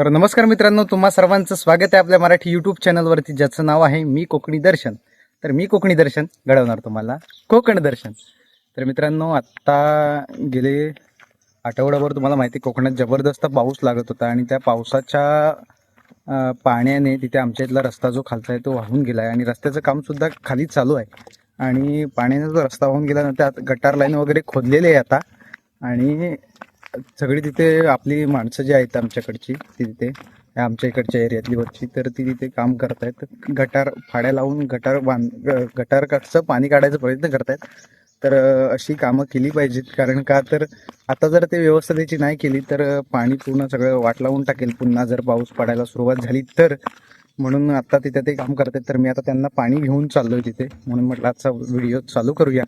तर नमस्कार मित्रांनो तुम्हा सर्वांचं स्वागत आहे आपल्या मराठी युट्यूब चॅनलवरती ज्याचं नाव आहे मी कोकणी दर्शन. तर मी कोकणी दर्शन घडवणार तुम्हाला. कोकण दर्शन. तर मित्रांनो आत्ता गेले आठवड्याभर तुम्हाला माहिती आहे, कोकणात जबरदस्त पाऊस लागत होता आणि त्या पावसाच्या पाण्याने तिथे आमच्या इथला रस्ता जो खालचा आहे तो वाहून गेला आहे आणि रस्त्याचं कामसुद्धा खाली चालू आहे. आणि पाण्याने जो रस्ता वाहून गेला ना त्यात गटार लाईन वगैरे खोदलेले आहे आता. आणि सगळी तिथे आपली माणसं जी आहेत आमच्याकडची ती तिथे या आमच्या इकडच्या एरियातली वरची तर ती तिथे काम करतायत. गटार फाड्या लावून गटार बांध गटार कसं पाणी काढायचा प्रयत्न करतायत. तर अशी कामं केली पाहिजेत. कारण का तर आता जर ते व्यवस्था त्याची नाही केली तर पाणी पूर्ण सगळं वाट लावून टाकेल. पुन्हा जर पाऊस पडायला सुरुवात झाली तर. म्हणून आता तिथे ते काम करतात तर मी आता त्यांना पाणी घेऊन चाललोय तिथे. म्हणून म्हटलं आजचा व्हिडिओ चालू करूया.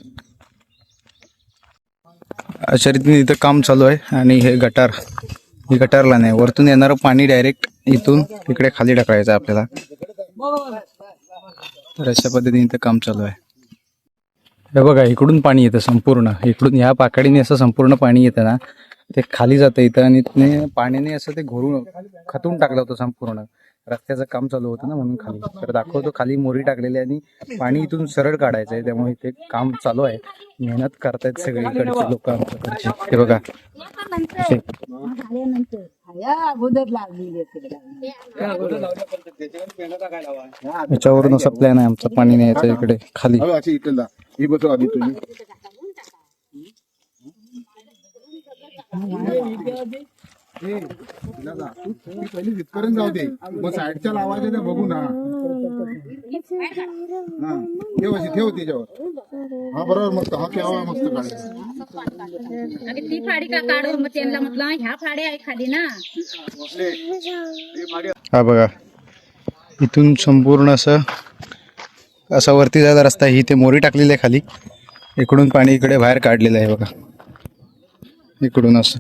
अशा रीतीने इथं काम चालू आहे आणि हे गटार हे गटारला नाही वरतून येणारं पाणी डायरेक्ट इथून इकडे खाली टाकायचं आपल्याला. तर अशा पद्धतीने इथं काम चालू आहे. हे बघा इकडून पाणी येतं संपूर्ण. इकडून ह्या पाकडीने असं संपूर्ण पाणी येतं ना ते खाली जातं इथं आणि पाण्याने असं ते घोरून खतून टाकलं होतं संपूर्ण. रस्त्याचं काम चालू होतं ना म्हणून खाली. तर दाखवतो खाली मोरी टाकलेली आहे आणि पाणी इथून सरळ काढायचं आहे. त्यामुळे इथे काम चालू आहे. मेहनत करतायत सगळीकडचे लोक आमच्याकडचे. हे बघा. याच्यावरून असा प्लॅन आहे आमचा. पाणी न्यायचं इकडे खाली. ही आधी तुम्ही. ए, तिला जा. तू- ती पहिली तिथपर्यंत जाऊ दे. मग साईडच्या लावायच्या त्या बघू ना. हा. ठेव अशी ठेव तिच्यावर. हा बरोबर मस्त. हा केव्हा मस्त काढ. ती फाडी का काढू मग त्यांना म्हटलं ह्या फाड्या आहे खाली ना. हा बघा. इथून संपूर्ण असं असा वरती जायला रस्ता आहे. इथे मोरी टाकलेली आहे खाली. इकडून पाणी इकडे बाहेर काढलेलं आहे बघा. इकडून असं.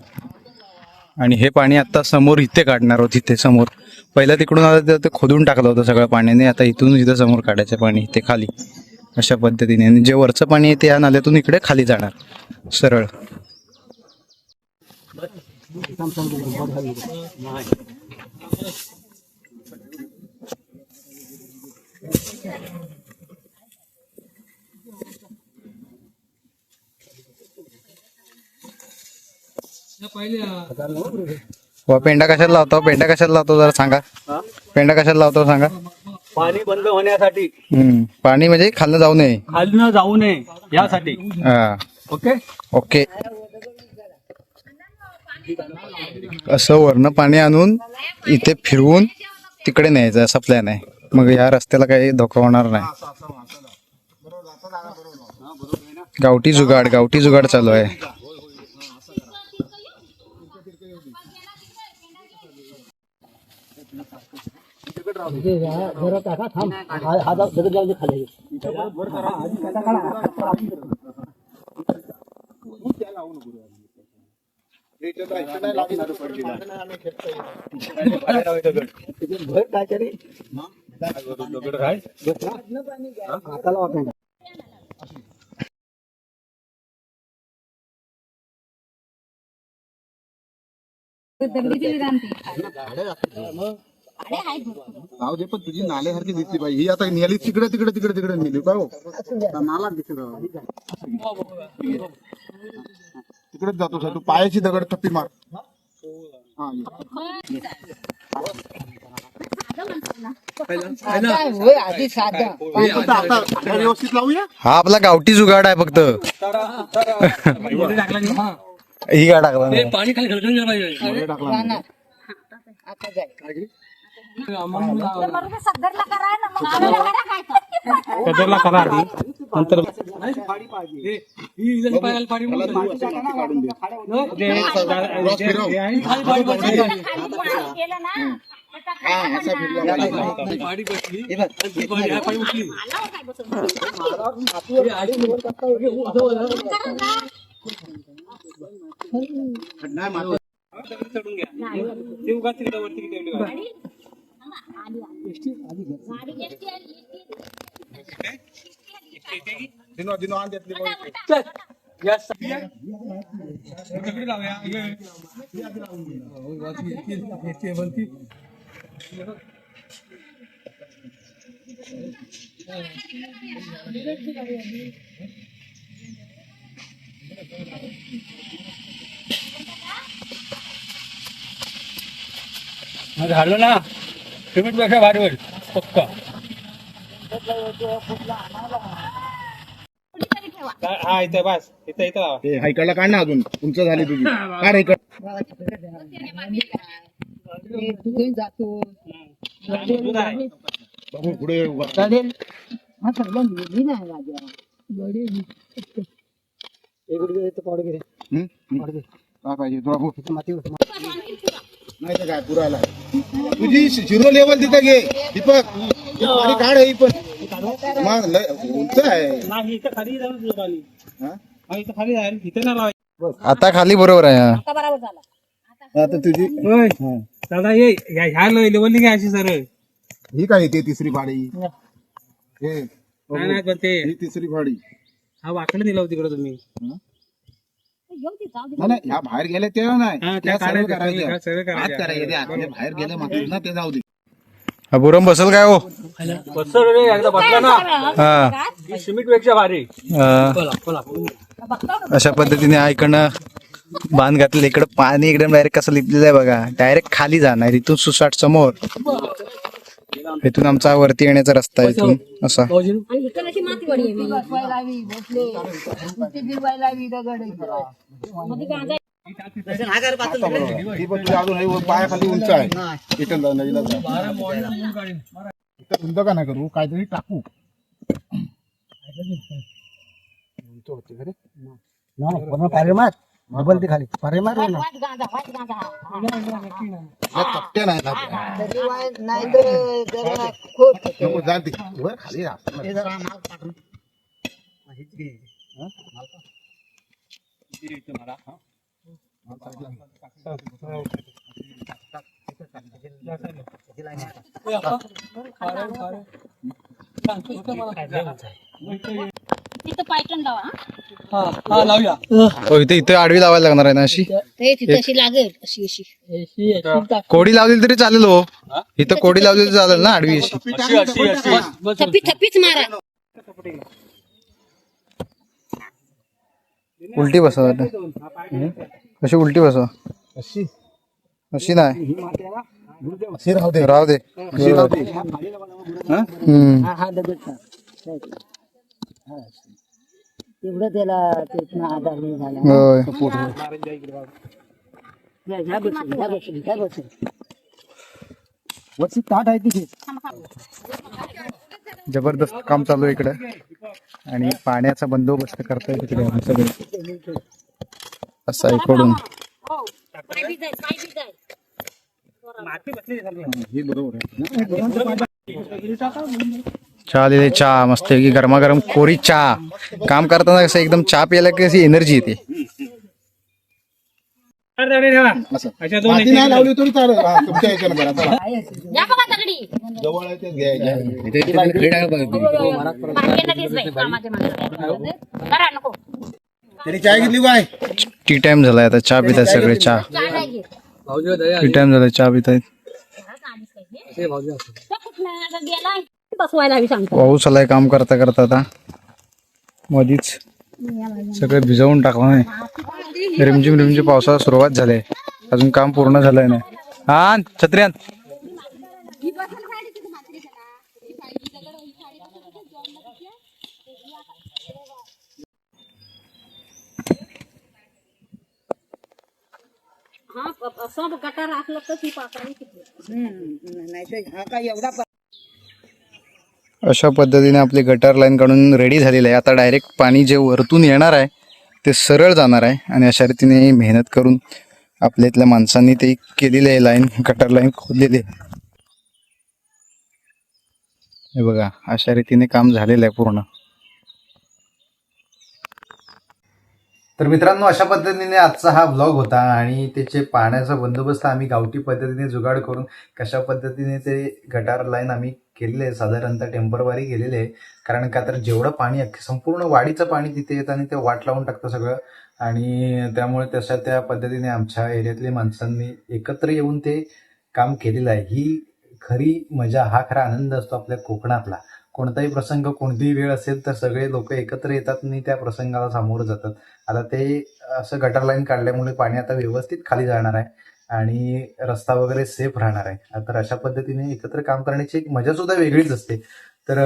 आणि हे पाणी आता समोर इथे काढणार आहोत इथे समोर. पहिला तिकडून आता ते खोदून टाकलं होतं सगळं पाण्याने आता इथून इथं समोर काढायचं पाणी इथे खाली. अशा पद्धतीने. आणि जे वरचं पाणी आहे ते या नाल्यातून इकडे खाली जाणार. सरळ. व पेंडा कशाला लावतो? पेंडा कशाला लावतो जरा सांगा. पेंडा कशाला लावतो सांगा. पाणी बंद होण्यासाठी. हम्म. पाणी म्हणजे खाल्लं जाऊ नये. खालनं जाऊ नये यासाठी. हा. ओके? ओके. असं वरनं पाणी आणून इथे फिरवून तिकडे न्यायचं असा प्लॅन आहे. मग या रस्त्याला काही धोका होणार नाही. गावठी जुगाड गावठी जुगाड चालू आहे. दगड राहू दे. जरा काका थांब हा हा जा- दगड जाऊन दे खाली वर करा. तू त्या लावू नको रे. हे त्याला इथं नाही लागणार पडली ना. त्याच्यात भर टाकायचं रे. बस ना. हा, हाताला वाकणार. दगडी दिली रानती जाऊ दे पण तुझी नाल्यासारखी दिसली पाहिजे ही आता नेली तिकडे तिकडे तिकडे तिकडे नेली. काय हो. नाला दिसत तिकडेच जातो सर. तू पायाची दगड थप्पी मार. हा ये. होय आधी साधा आता आता आता व्यवस्थित लावूया? हा आपला गावठी जुगाड आहे फक्त. ही गाड टाकला नाही. पाणी खाली घडघड गेलं पाहिजे. आता जाय सदरला कराय ना मग आम्हाला काय काय कदरला करा आधी. नंतर हे, ही पाणी म्हणून जे- क्रॉस फिरव. खाली पाणी. केलं ना असा फिरला. ही नाही. मात्र. दिनो दिनो आण चल. तिकडे. हो, झालं ना सिमेंटपेक्षा भारी होईल पक्का हा इथे बस इथे इथे लावा ते हायकडला काढ ना अजून उंच झाली तुझी काढ हायकड दूध आहे. बघू पुढे उभा. हा. हम्म? हम्म. काय पाहिजे तुला? नाही तर काय? पुराला. तुझी झिरो लेवल तिथे घे. दीपक पाणी काढ ही पण. मग लय उंच आहे. नाही इथं खाली जाऊन तुझं पाणी हा? हा इथं खाली जाईल इथे ना लावायचं आता खाली बरोबर आहे हा. आता बरोबर झाला. आता तुझी होय. हा. दादा ये ह्या ह्या लेवलनी घ्या अशी सरळ. ही काय येते तिसरी फाडी? हे नाही नाही पण ते ही तिसरी फाडी. हा वाकडे दिला होती तिकडे तुम्ही. नाही, नाही ह्या बाहेर गेल्या तेव्हा नाही. हा, त्या त्या सर्व काढायच्या, करायच्या सर्व करायच्या. आत करायच्या त्या आतल्या बाहेर गेल्या मात्र ना ते जाऊ दे. हा बुरम बसल काय हो? बसलं रे एकदा बसला ना. हा. सिमेंटपेक्षा भारी. हा. बोला बोला अशा पद्धतीने हा इकडनं बांध घातलेलं इकडं पाणी एकदम डायरेक्ट कसं लिपलेलं आहे बघा. डायरेक्ट खाली जाणार इथून सुसाट समोर. इथून आमचा वरती येण्याचा रस्ता आहे इथून. असा. पायाखाली उंच आहे उंच का नाही करू काहीतरी टाकू. वाट वाट गांजा या तपट्या नाही ना. नाही खोट नको जा ती. वर खाली राहा. तिथं पायटन लावा हा. हा हा लावूया. हो इथे इथे आडवी लावायला लागणार आहे ना अशी? ते तिथं अशी लागेल अशी अशी. कोडी लावलेली तरी चालेल हो. इथं कोडी लावलेली चालेल ना आडवी अशी. अशी अशी अशी. थप्पी थप्पीच मारा. उलटी बसवा आता. कशी उलटी बसवा अशी. अशी नाही. अशी राहू दे राहू दे. अशी राहू दे. हम्म. हा हा दगड टाक. तेवढं त्याला ते आधार नाही झाला. होय. वरची ताट आहे तिथे जबरदस्त काम चालू आहे इकडे. आणि पाण्याचा बंदोबस्त करताय तिकडे आम्ही सगळे. असं आहे इकडून. चहा दे चहा मस्त की गरमागरम कोरी चाह। काम करता था एकदम अच्छा। चहा प्यायला कशी एनर्जी थी। चाय पीता काय टी टाइम झालाय पीता टी टाइम झालाय पीता हवी सांगतो पाऊस आलाय काम करता करता आता. मधीच सगळे भिजवून टाकलं नाही रिमझिम रिमझिम पावसाला सुरुवात झाली आहे. अजून काम पूर्ण झालंय नाही. हा छत्र्यान. हा प- सब गटार असलं तर ती पाकळी किती? नाही तर हा काय एवढा अशा पद्धतीने आपली गटार लाईन काढून रेडी झालेली आहे. आता डायरेक्ट पाणी जे वरतून येणार आहे ते सरळ जाणार आहे आणि अशा रीतीने मेहनत करून आपल्या इथल्या माणसांनी ते केलेली आहे लाईन गटार लाईन खोदलेली आहे. हे बघा अशा रीतीने काम झालेलं आहे पूर्ण. तर मित्रांनो अशा पद्धतीने आजचा हा ब्लॉग होता आणि त्याचे पाण्याचा बंदोबस्त आम्ही गावठी पद्धतीने जुगाड करून कशा पद्धतीने ते गटार लाईन आम्ही केलेले आहे साधारणतः टेम्परवारी केलेले आहे कारण का तर जेवढं पाणी अख्खं संपूर्ण वाडीचं पाणी तिथे येतं आणि ते वाट लावून टाकतं सगळं. आणि त्यामुळे तशा त्या पद्धतीने आमच्या एरियातल्या माणसांनी एकत्र येऊन ते काम केलेलं आहे. ही खरी मजा हा खरा आनंद असतो आपल्या कोकणातला. कोणताही प्रसंग कोणतीही वेळ असेल तर सगळे लोक एकत्र येतात आणि त्या प्रसंगाला सामोरं जातात. आता ते असं गटर लाईन काढल्यामुळे पाणी आता व्यवस्थित खाली जाणार आहे. आणि रस्ता वगैरे सेफ राहणार आहे. तर अशा पद्धतीने एकत्र काम करण्याची एक मजा सुद्धा वेगळीच असते. तर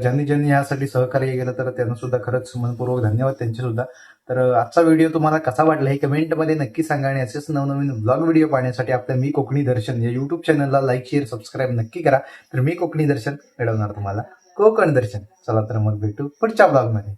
ज्यांनी ज्यांनी यासाठी सहकार्य केलं तर त्यांना सुद्धा खरंच मनपूर्वक धन्यवाद त्यांचे सुद्धा. तर आजचा व्हिडिओ तुम्हाला कसा वाटला हे कमेंटमध्ये नक्की सांगा आणि असेच नवनवीन ब्लॉग व्हिडिओ पाहण्यासाठी आपल्या मी कोकणी दर्शन या युट्यूब चॅनलला लाईक शेअर सबस्क्राईब नक्की करा. तर मी कोकणी दर्शन मिळवणार तुम्हाला. कोकण दर्शन. चला तर मग भेटू पुढच्या ब्लॉगमध्ये